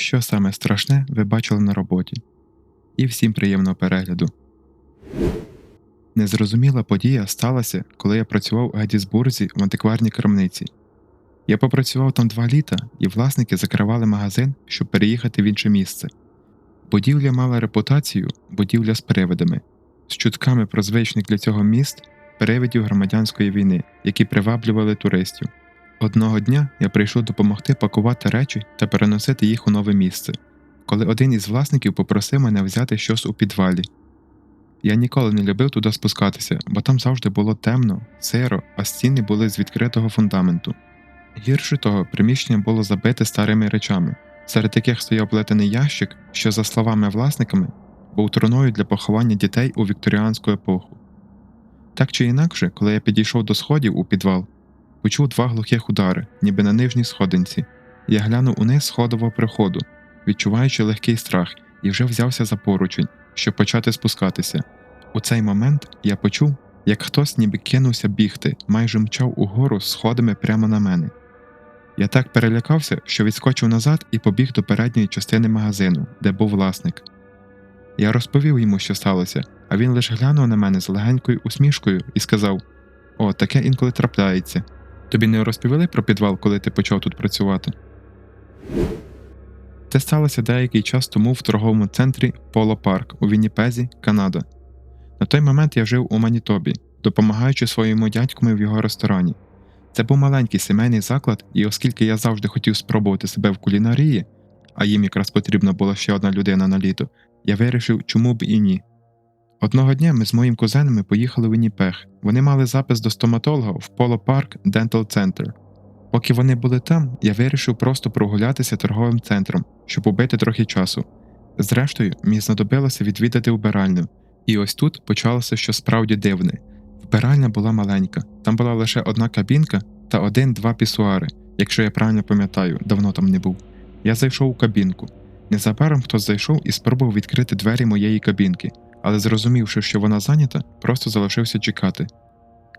що саме страшне ви бачили на роботі. І всім приємного перегляду. Незрозуміла подія сталася, коли я працював у Геттісбурзі в антикварній крамниці. Я попрацював там два літа, і власники закривали магазин, щоб переїхати в інше місце. Будівля мала репутацію будівля з привидами, з чутками про звичних для цього міст привидів громадянської війни, які приваблювали туристів. Одного дня я прийшов допомогти пакувати речі та переносити їх у нове місце, коли один із власників попросив мене взяти щось у підвалі. Я ніколи не любив туди спускатися, бо там завжди було темно, сиро, а стіни були з відкритого фундаменту. Гірше того, приміщення було забите старими речами, серед яких стояв плетений ящик, що, за словами власниками, був троною для поховання дітей у вікторіанську епоху. Так чи інакше, коли я підійшов до сходів у підвал, почув два глухих удари, ніби на нижній сходинці. Я глянув униз сходового приходу, відчуваючи легкий страх, і вже взявся за поручень, щоб почати спускатися. У цей момент я почув, як хтось ніби кинувся бігти, майже мчав угору сходами прямо на мене. Я так перелякався, що відскочив назад і побіг до передньої частини магазину, де був власник. Я розповів йому, що сталося, а він лише глянув на мене з легенькою усмішкою і сказав: О, таке інколи трапляється. Тобі не розповіли про підвал, коли ти почав тут працювати? Це сталося деякий час тому в торговому центрі Поло Парк у Вінніпезі, Канада. На той момент я жив у Манітобі, допомагаючи своєму дядькові в його ресторані. Це був маленький сімейний заклад, і оскільки я завжди хотів спробувати себе в кулінарії, а їм якраз потрібна була ще одна людина на літо, я вирішив, чому б і ні. Одного дня ми з моїм кузенами поїхали в Вінніпех. Вони мали запис до стоматолога в Поло Парк Dental Center. Поки вони були там, я вирішив просто прогулятися торговим центром, щоб убити трохи часу. Зрештою, мені знадобилося відвідати вбиральню, і ось тут почалося щось справді дивне. Вбиральня була маленька, там була лише одна кабінка та один-два пісуари, якщо я правильно пам'ятаю, давно там не був. Я зайшов у кабінку. Незабаром хтось зайшов і спробував відкрити двері моєї кабінки, але зрозумівши, що вона зайнята, просто залишився чекати.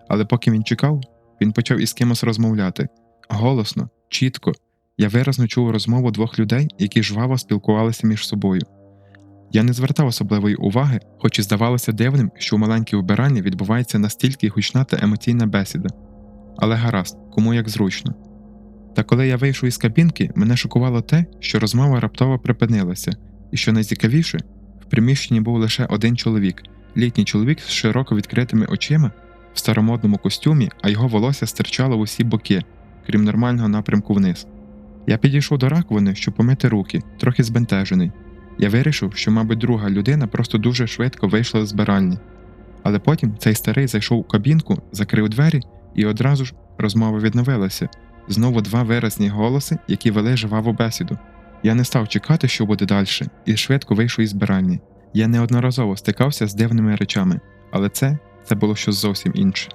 Але поки він чекав, він почав із кимось розмовляти голосно, чітко. Я виразно чув розмову двох людей, які жваво спілкувалися між собою. Я не звертав особливої уваги, хоч і здавалося дивним, що у маленькій убиральні відбувається настільки гучна та емоційна бесіда. Але гаразд, кому як зручно. Та коли я вийшов із кабінки, мене шокувало те, що розмова раптово припинилася, і що найцікавіше, приміщенні був лише один чоловік літній чоловік з широко відкритими очима, в старомодному костюмі, а його волосся стирчало в усі боки, крім нормального напрямку вниз. Я підійшов до раковини, щоб помити руки, трохи збентежений. Я вирішив, що, мабуть, друга людина просто дуже швидко вийшла з збиральні. Але потім цей старий зайшов у кабінку, закрив двері, і одразу ж розмова відновилася. Знову два виразні голоси, які вели жваву бесіду. Я не став чекати, що буде далі, і швидко вийшов із збиральні. Я неодноразово стикався з дивними речами, але це це було щось зовсім інше.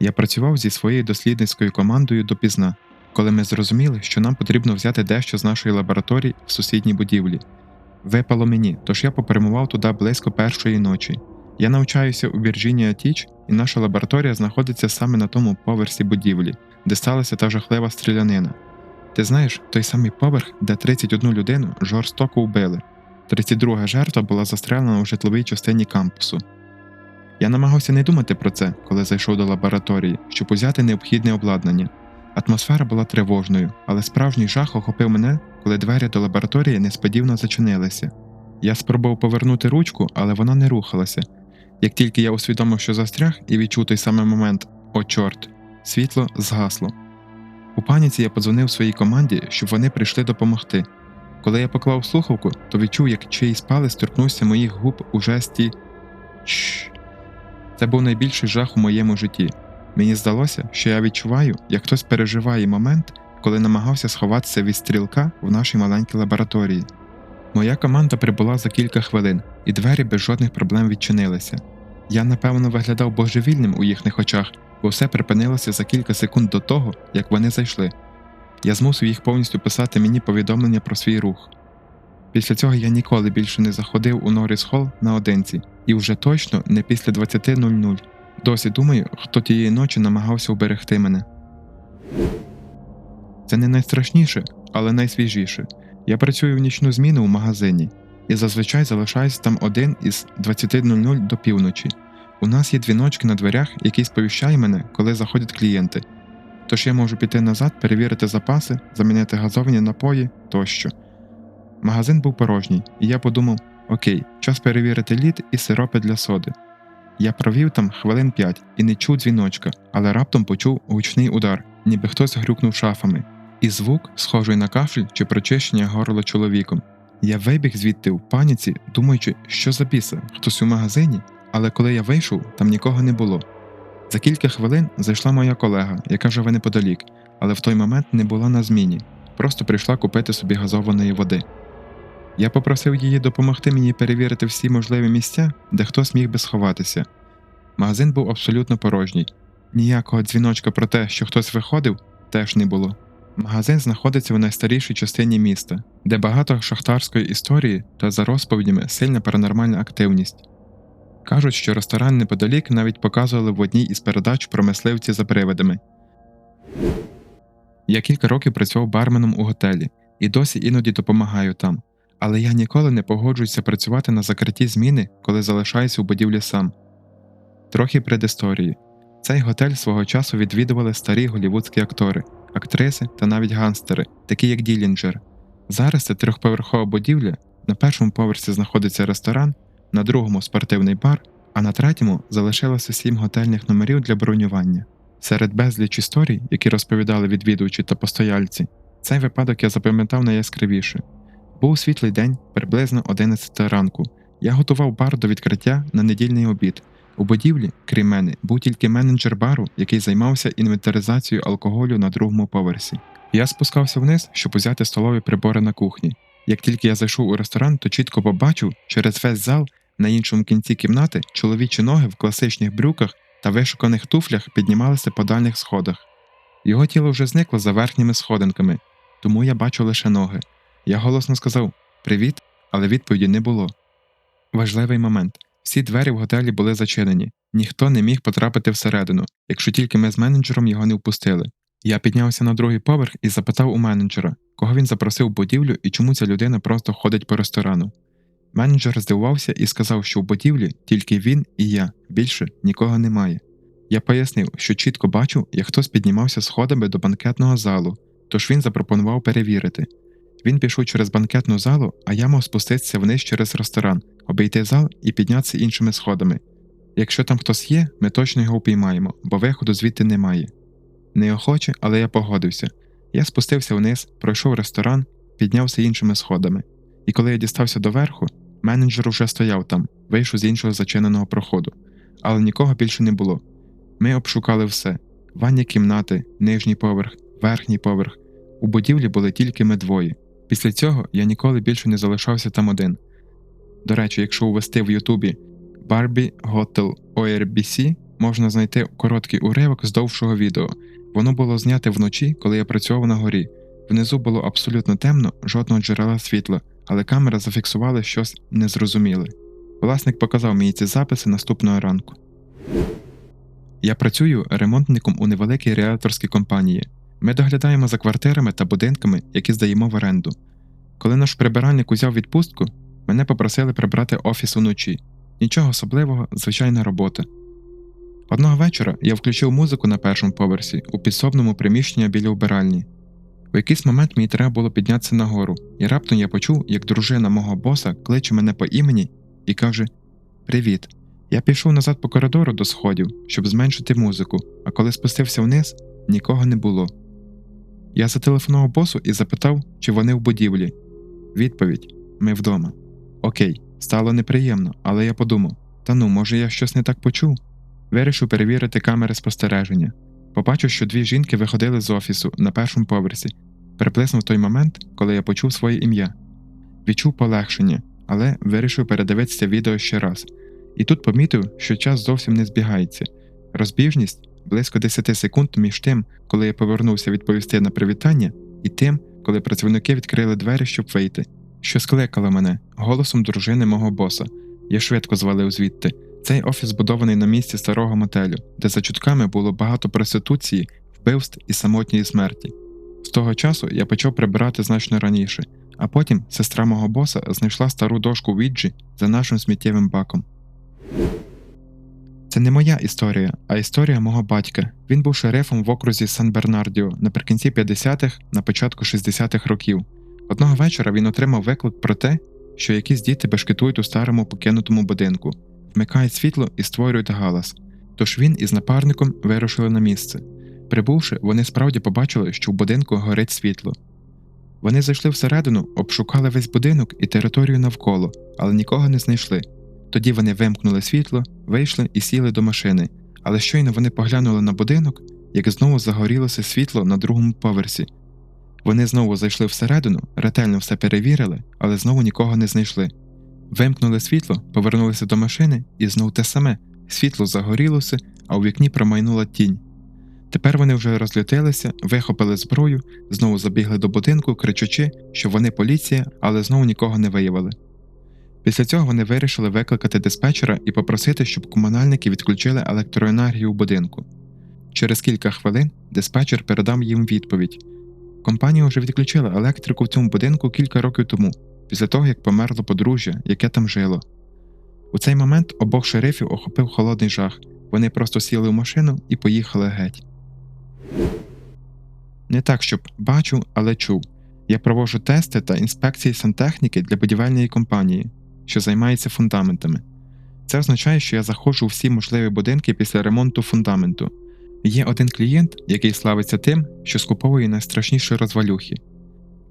Я працював зі своєю дослідницькою командою допізна, коли ми зрозуміли, що нам потрібно взяти дещо з нашої лабораторії в сусідній будівлі. Випало мені, тож я попрямував туди близько першої ночі. Я навчаюся у Вірджинія Тіч, і наша лабораторія знаходиться саме на тому поверсі будівлі, де сталася та жахлива стрілянина. Ти знаєш, той самий поверх, де 31 людину жорстоко вбили. 32 жертва була застрелена у житловій частині кампусу. Я намагався не думати про це, коли зайшов до лабораторії, щоб узяти необхідне обладнання. Атмосфера була тривожною, але справжній жах охопив мене, коли двері до лабораторії несподівано зачинилися. Я спробував повернути ручку, але вона не рухалася. Як тільки я усвідомив, що застряг, і відчув той самий момент о, чорт, світло згасло. У паніці я подзвонив своїй команді, щоб вони прийшли допомогти. Коли я поклав слухавку, то відчув, як чиїсь палець торкнувся моїх губ у жесті Чш. Це був найбільший жах у моєму житті. Мені здалося, що я відчуваю, як хтось переживає момент, коли намагався сховатися від стрілка в нашій маленькій лабораторії. Моя команда прибула за кілька хвилин, і двері без жодних проблем відчинилися. Я, напевно, виглядав божевільним у їхніх очах, бо все припинилося за кілька секунд до того, як вони зайшли. Я змусив їх повністю писати мені повідомлення про свій рух. Після цього я ніколи більше не заходив у Норріс Холл наодинці, і вже точно не після 20.00. Досі думаю, хто тієї ночі намагався уберегти мене. Це не найстрашніше, але найсвіжіше. Я працюю в нічну зміну у магазині і зазвичай залишаюся там один із 20.00 до півночі. У нас є дзвіночки на дверях, який сповіщає мене, коли заходять клієнти. Тож я можу піти назад, перевірити запаси, замінити газовані напої тощо. Магазин був порожній, і я подумав: окей, час перевірити лід і сиропи для соди. Я провів там хвилин п'ять і не чув дзвіночка, але раптом почув гучний удар, ніби хтось грюкнув шафами, і звук, схожий на кашль чи прочищення горла чоловіком. Я вибіг звідти в паніці, думаючи, що за біса, хтось у магазині, але коли я вийшов, там нікого не було. За кілька хвилин зайшла моя колега, яка живе неподалік, але в той момент не була на зміні, просто прийшла купити собі газованої води. Я попросив її допомогти мені перевірити всі можливі місця, де хтось міг би сховатися. Магазин був абсолютно порожній. Ніякого дзвіночка про те, що хтось виходив, теж не було. Магазин знаходиться в найстарішій частині міста, де багато шахтарської історії та за розповідями сильна паранормальна активність. Кажуть, що ресторан неподалік навіть показували в одній із передач про мисливці за привидами. Я кілька років працював барменом у готелі і досі іноді допомагаю там, але я ніколи не погоджуюся працювати на закритті зміни, коли залишаюся у будівлі сам. Трохи предісторії. Цей готель свого часу відвідували старі голівудські актори, актриси та навіть ганстери, такі як Ділінджер. Зараз це трьохповерхова будівля, на першому поверсі знаходиться ресторан, на другому спортивний бар, а на третьому залишилося сім готельних номерів для бронювання. Серед безліч історій, які розповідали відвідувачі та постояльці, цей випадок я запам'ятав найяскравіше. Був світлий день, приблизно 11 ранку. Я готував бар до відкриття на недільний обід. У будівлі, крім мене, був тільки менеджер бару, який займався інвентаризацією алкоголю на другому поверсі. Я спускався вниз, щоб узяти столові прибори на кухні. Як тільки я зайшов у ресторан, то чітко побачив через весь зал на іншому кінці кімнати чоловічі ноги в класичних брюках та вишуканих туфлях піднімалися по дальніх сходах. Його тіло вже зникло за верхніми сходинками, тому я бачу лише ноги. Я голосно сказав Привіт, але відповіді не було. Важливий момент всі двері в готелі були зачинені, ніхто не міг потрапити всередину, якщо тільки ми з менеджером його не впустили. Я піднявся на другий поверх і запитав у менеджера, кого він запросив будівлю і чому ця людина просто ходить по ресторану. Менеджер здивувався і сказав, що в будівлі тільки він і я, більше нікого немає. Я пояснив, що чітко бачу, як хтось піднімався сходами до банкетного залу, тож він запропонував перевірити. Він пішов через банкетну залу, а я мав спуститися вниз через ресторан, обійти зал і піднятися іншими сходами. Якщо там хтось є, ми точно його упіймаємо, бо виходу звідти немає. Неохоче, але я погодився. Я спустився вниз, пройшов ресторан, піднявся іншими сходами. І коли я дістався до верху, менеджер уже стояв там, вийшов з іншого зачиненого проходу, але нікого більше не було. Ми обшукали все: ванні кімнати, нижній поверх, верхній поверх. У будівлі були тільки ми двоє. Після цього я ніколи більше не залишався там один. До речі, якщо ввести в Ютубі Barbie Hotel ORBC, можна знайти короткий уривок з довшого відео. Воно було зняте вночі, коли я працював на горі. Внизу було абсолютно темно, жодного джерела світла, але камера зафіксувала щось незрозуміле. Власник показав мені ці записи наступного ранку. Я працюю ремонтником у невеликій ріелторській компанії. Ми доглядаємо за квартирами та будинками, які здаємо в оренду. Коли наш прибиральник узяв відпустку, мене попросили прибрати офіс уночі. Нічого особливого, звичайна робота. Одного вечора я включив музику на першому поверсі у підсобному приміщенні біля вбиральні. У якийсь момент мені треба було піднятися нагору, і раптом я почув, як дружина мого боса кличе мене по імені і каже: Привіт. Я пішов назад по коридору до сходів, щоб зменшити музику, а коли спустився вниз, нікого не було. Я зателефонував босу і запитав, чи вони в будівлі. Відповідь: ми вдома. Окей, стало неприємно, але я подумав: та ну, може, я щось не так почув. Вирішив перевірити камери спостереження. Побачив, що дві жінки виходили з офісу на першому поверсі, приблизно в той момент, коли я почув своє ім'я. Відчув полегшення, але вирішив передивитися відео ще раз. І тут помітив, що час зовсім не збігається. Розбіжність близько 10 секунд між тим, коли я повернувся відповісти на привітання, і тим, коли працівники відкрили двері, щоб вийти, що скликало мене голосом дружини мого боса. Я швидко звалив звідти. Цей офіс збудований на місці старого мотелю, де за чутками було багато проституції, вбивств і самотньої смерті. З того часу я почав прибирати значно раніше, а потім сестра мого боса знайшла стару дошку Віджі за нашим сміттєвим баком. Це не моя історія, а історія мого батька. Він був шерифом в окрузі Сан-Бернардіо наприкінці 50-х, на початку 60-х років. Одного вечора він отримав виклик про те, що якісь діти бешкетують у старому покинутому будинку, вмикають світло і створюють галас. Тож він із напарником вирушили на місце. Прибувши, вони справді побачили, що в будинку горить світло. Вони зайшли всередину, обшукали весь будинок і територію навколо, але нікого не знайшли. Тоді вони вимкнули світло, вийшли і сіли до машини, але щойно вони поглянули на будинок, як знову загорілося світло на другому поверсі. Вони знову зайшли всередину, ретельно все перевірили, але знову нікого не знайшли. Вимкнули світло, повернулися до машини, і знов те саме світло загорілося, а у вікні промайнула тінь. Тепер вони вже розлютилися, вихопили зброю, знову забігли до будинку, кричачи, що вони поліція, але знову нікого не виявили. Після цього вони вирішили викликати диспетчера і попросити, щоб комунальники відключили електроенергію у будинку. Через кілька хвилин диспетчер передав їм відповідь. Компанія вже відключила електрику в цьому будинку кілька років тому, після того як померло подружжя, яке там жило. У цей момент обох шерифів охопив холодний жах. Вони просто сіли в машину і поїхали геть. Не так, щоб бачу, але чув. Я проводжу тести та інспекції сантехніки для будівельної компанії, що займається фундаментами. Це означає, що я заходжу у всі можливі будинки після ремонту фундаменту. Є один клієнт, який славиться тим, що скуповує найстрашніші розвалюхи.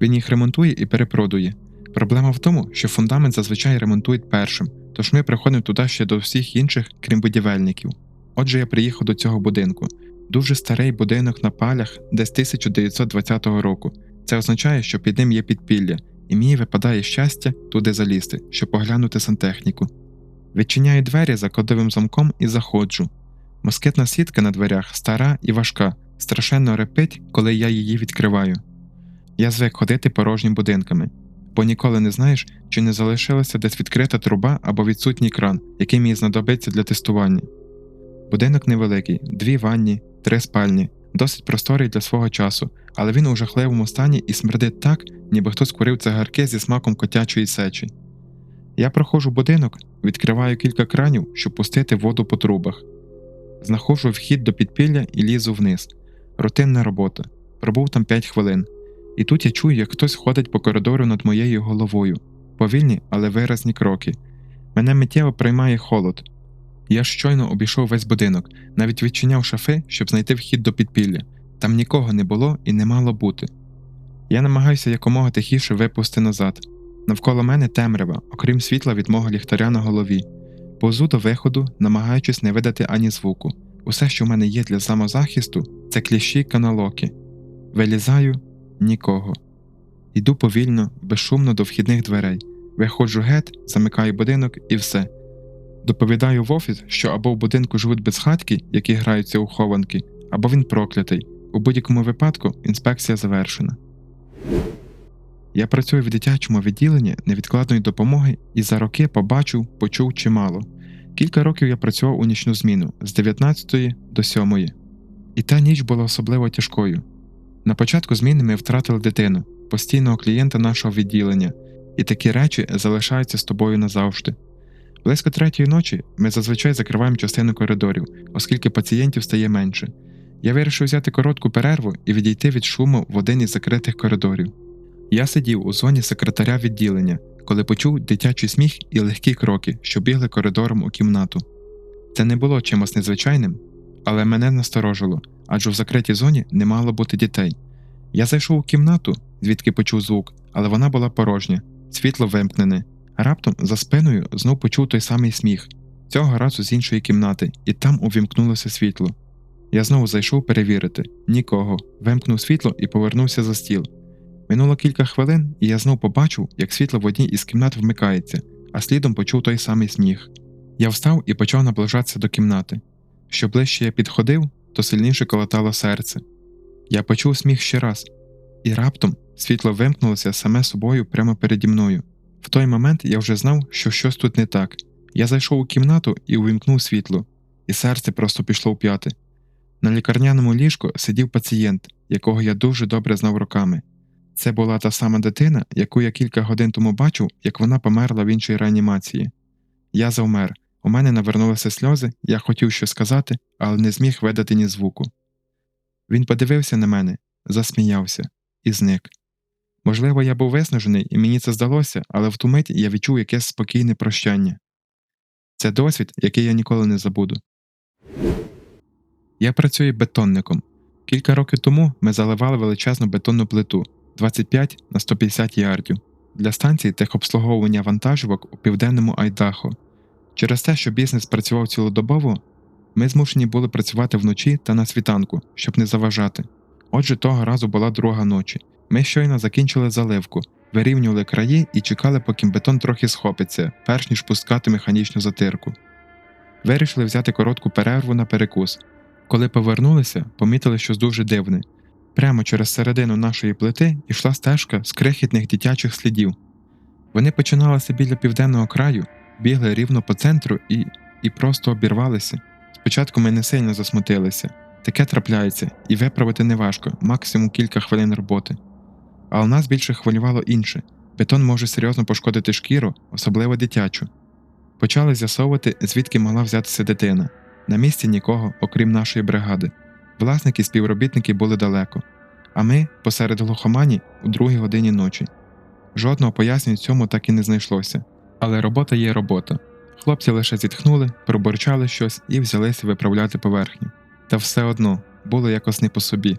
Він їх ремонтує і перепродує. Проблема в тому, що фундамент зазвичай ремонтують першим, тож ми приходимо туди ще до всіх інших, крім будівельників. Отже, я приїхав до цього будинку. Дуже старий будинок на палях десь 1920 року. Це означає, що під ним є підпілля, і мені випадає щастя туди залізти, щоб поглянути сантехніку. Відчиняю двері за кодовим замком і заходжу. Москитна сітка на дверях стара і важка, страшенно репить, коли я її відкриваю. Я звик ходити порожніми будинками, бо ніколи не знаєш, чи не залишилася десь відкрита труба або відсутній кран, який мені знадобиться для тестування. Будинок невеликий, дві ванні, три спальні, досить просторий для свого часу, але він у жахливому стані і смердить так, ніби хтось курив цигарки зі смаком котячої сечі. Я проходжу будинок, відкриваю кілька кранів, щоб пустити воду по трубах. Знаходжу вхід до підпілля і лізу вниз. Рутинна робота. Пробув там 5 хвилин. І тут я чую, як хтось ходить по коридору над моєю головою. Повільні, але виразні кроки. Мене миттєво приймає холод. Я щойно обійшов весь будинок, навіть відчиняв шафи, щоб знайти вхід до підпілля. Там нікого не було і не мало бути. Я намагаюся якомога тихіше випусти назад. Навколо мене темрява, окрім світла від мого ліхтаря на голові. Повзу до виходу, намагаючись не видати ані звуку. Усе, що в мене є для самозахисту, це кліщі каналоки. Вилізаю нікого. Йду повільно, безшумно до вхідних дверей. Виходжу геть, замикаю будинок і все. Доповідаю в офіс, що або в будинку живуть безхатьки, які граються у хованки, або він проклятий. У будь-якому випадку інспекція завершена. Я працюю в дитячому відділенні невідкладної допомоги і за роки побачив, почув чимало. Кілька років я працював у нічну зміну з 19 до 7. І та ніч була особливо тяжкою. На початку зміни ми втратили дитину, постійного клієнта нашого відділення, і такі речі залишаються з тобою назавжди. Близько третьої ночі ми зазвичай закриваємо частину коридорів, оскільки пацієнтів стає менше. Я вирішив взяти коротку перерву і відійти від шуму в один із закритих коридорів. Я сидів у зоні секретаря відділення, коли почув дитячий сміх і легкі кроки, що бігли коридором у кімнату. Це не було чимось незвичайним, але мене насторожило, адже в закритій зоні не мало бути дітей. Я зайшов у кімнату, звідки почув звук, але вона була порожня, світло вимкнене. Раптом за спиною знов почув той самий сміх, цього разу з іншої кімнати, і там увімкнулося світло. Я знову зайшов перевірити нікого, вимкнув світло і повернувся за стіл. Минуло кілька хвилин, і я знов побачив, як світло в одній із кімнат вмикається, а слідом почув той самий сміх. Я встав і почав наближатися до кімнати. Що ближче я підходив, то сильніше колотало серце. Я почув сміх ще раз, і раптом світло вимкнулося саме собою прямо переді мною. В той момент я вже знав, що щось тут не так. Я зайшов у кімнату і увімкнув світло, і серце просто пішло в п'яти. На лікарняному ліжку сидів пацієнт, якого я дуже добре знав роками. Це була та сама дитина, яку я кілька годин тому бачив, як вона померла в іншій реанімації. Я завмер, у мене навернулися сльози, я хотів щось сказати, але не зміг видати ні звуку. Він подивився на мене, засміявся і зник. Можливо, я був виснажений, і мені це здалося, але в ту мить я відчув якесь спокійне прощання. Це досвід, який я ніколи не забуду. Я працюю бетонником. Кілька років тому ми заливали величезну бетонну плиту 25 на 150 ярдів для станції техобслуговування вантажівок у південному Айдахо. Через те, що бізнес працював цілодобово, ми змушені були працювати вночі та на світанку, щоб не заважати. Отже, того разу була друга ночі. Ми щойно закінчили заливку, вирівнювали краї і чекали, поки бетон трохи схопиться, перш ніж пускати механічну затирку. Вирішили взяти коротку перерву на перекус. Коли повернулися, помітили щось дуже дивне. Прямо через середину нашої плити йшла стежка з крихітних дитячих слідів. Вони починалися біля південного краю, бігли рівно по центру і, і просто обірвалися. Спочатку ми не сильно засмутилися. Таке трапляється, і виправити неважко, максимум кілька хвилин роботи. Але нас більше хвилювало інше бетон може серйозно пошкодити шкіру, особливо дитячу. Почали з'ясовувати, звідки могла взятися дитина. На місці нікого, окрім нашої бригади. Власники співробітники були далеко, а ми посеред глухомані у другій годині ночі. Жодного пояснення цьому так і не знайшлося. Але робота є робота. Хлопці лише зітхнули, проборчали щось і взялися виправляти поверхню. Та все одно було якось не по собі.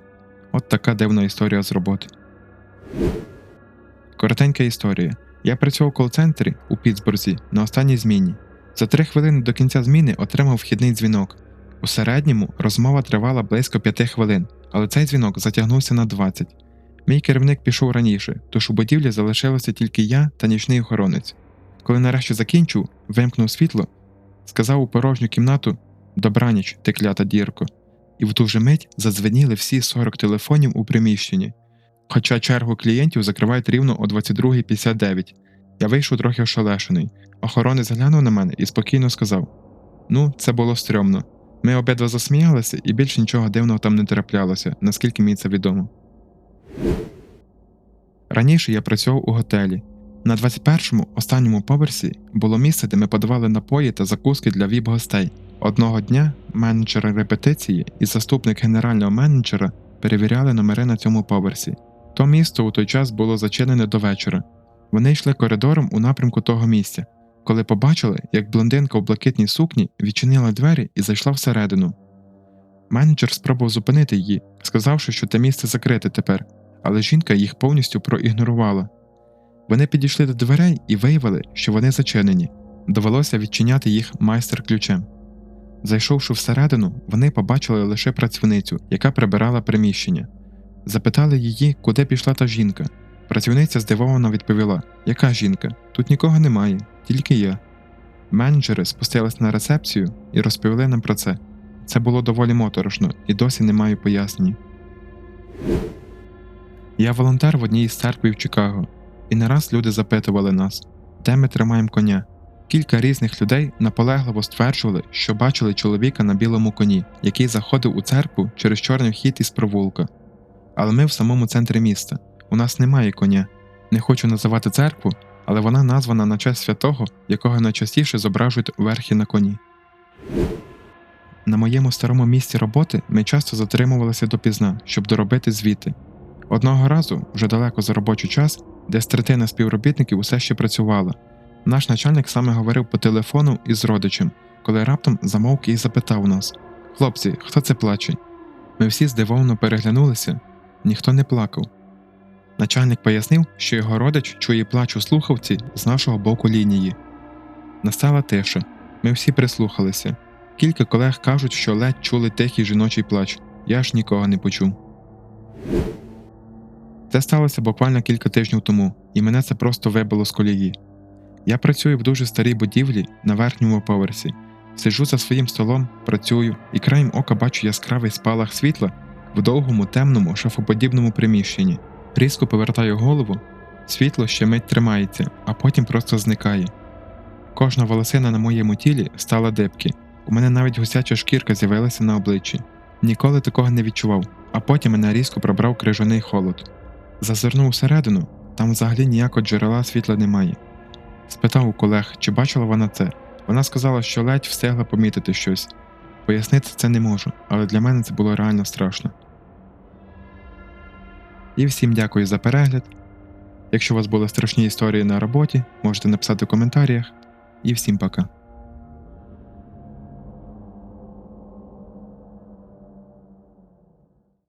От така дивна історія з роботи. Коротенька історія. Я працював в кол-центрі у Пітсбурзі на останній зміні. За три хвилини до кінця зміни отримав вхідний дзвінок. У середньому розмова тривала близько п'яти хвилин, але цей дзвінок затягнувся на 20. Мій керівник пішов раніше, тож у будівлі залишилося тільки я та нічний охоронець. Коли нарешті закінчив, вимкнув світло, сказав у порожню кімнату Добраніч, ти клята дірко, і в ту же мить задзвеніли всі 40 телефонів у приміщенні. Хоча чергу клієнтів закривають рівно о 22.59. Я вийшов трохи ошелешений. Охоронець глянув на мене і спокійно сказав: Ну, це було стрьомно. Ми обидва засміялися, і більше нічого дивного там не траплялося, наскільки мені це відомо. Раніше я працював у готелі. На 21-му останньому поверсі було місце, де ми подавали напої та закуски для віп-гостей. Одного дня менеджери репетиції і заступник генерального менеджера перевіряли номери на цьому поверсі. То місто у той час було зачинене до вечора. Вони йшли коридором у напрямку того місця, коли побачили, як блондинка у блакитній сукні відчинила двері і зайшла всередину. Менеджер спробував зупинити її, сказавши, що те місце закрите тепер, але жінка їх повністю проігнорувала. Вони підійшли до дверей і виявили, що вони зачинені, довелося відчиняти їх майстер ключем. Зайшовши всередину, вони побачили лише працівницю, яка прибирала приміщення. Запитали її, куди пішла та жінка. Працівниця здивовано відповіла: Яка жінка? Тут нікого немає, тільки я. Менеджери спустились на рецепцію і розповіли нам про це. Це було доволі моторошно і досі не маю пояснень. Я волонтер в одній із в Чикаго, і не раз люди запитували нас, де ми тримаємо коня. Кілька різних людей наполегливо стверджували, що бачили чоловіка на білому коні, який заходив у церкву через чорний вхід із провулка. Але ми в самому центрі міста. У нас немає коня. Не хочу називати церкву, але вона названа на честь святого, якого найчастіше зображують верхи на коні. На моєму старому місці роботи ми часто затримувалися допізна, щоб доробити звіти. Одного разу, вже далеко за робочий час, десь третина співробітників усе ще працювала. Наш начальник саме говорив по телефону із родичем, коли раптом замовк і запитав нас: Хлопці, хто це плаче? Ми всі здивовано переглянулися, ніхто не плакав. Начальник пояснив, що його родич чує плач у слухавці з нашого боку лінії. Настала тиша. Ми всі прислухалися. Кілька колег кажуть, що ледь чули тихий жіночий плач. Я ж нікого не почув. Це сталося буквально кілька тижнів тому, і мене це просто вибило з колії. Я працюю в дуже старій будівлі на верхньому поверсі, сиджу за своїм столом, працюю і краєм ока бачу яскравий спалах світла в довгому темному шафоподібному приміщенні. Різко повертаю голову, світло ще мить тримається, а потім просто зникає. Кожна волосина на моєму тілі стала дибки, у мене навіть гусяча шкірка з'явилася на обличчі. Ніколи такого не відчував, а потім мене різко пробрав крижаний холод. Зазирнув усередину, там взагалі ніякого джерела світла немає. Спитав у колег, чи бачила вона це. Вона сказала, що ледь встигла помітити щось. Пояснити це не можу, але для мене це було реально страшно. І всім дякую за перегляд. Якщо у вас були страшні історії на роботі, можете написати в коментарях. І всім пока.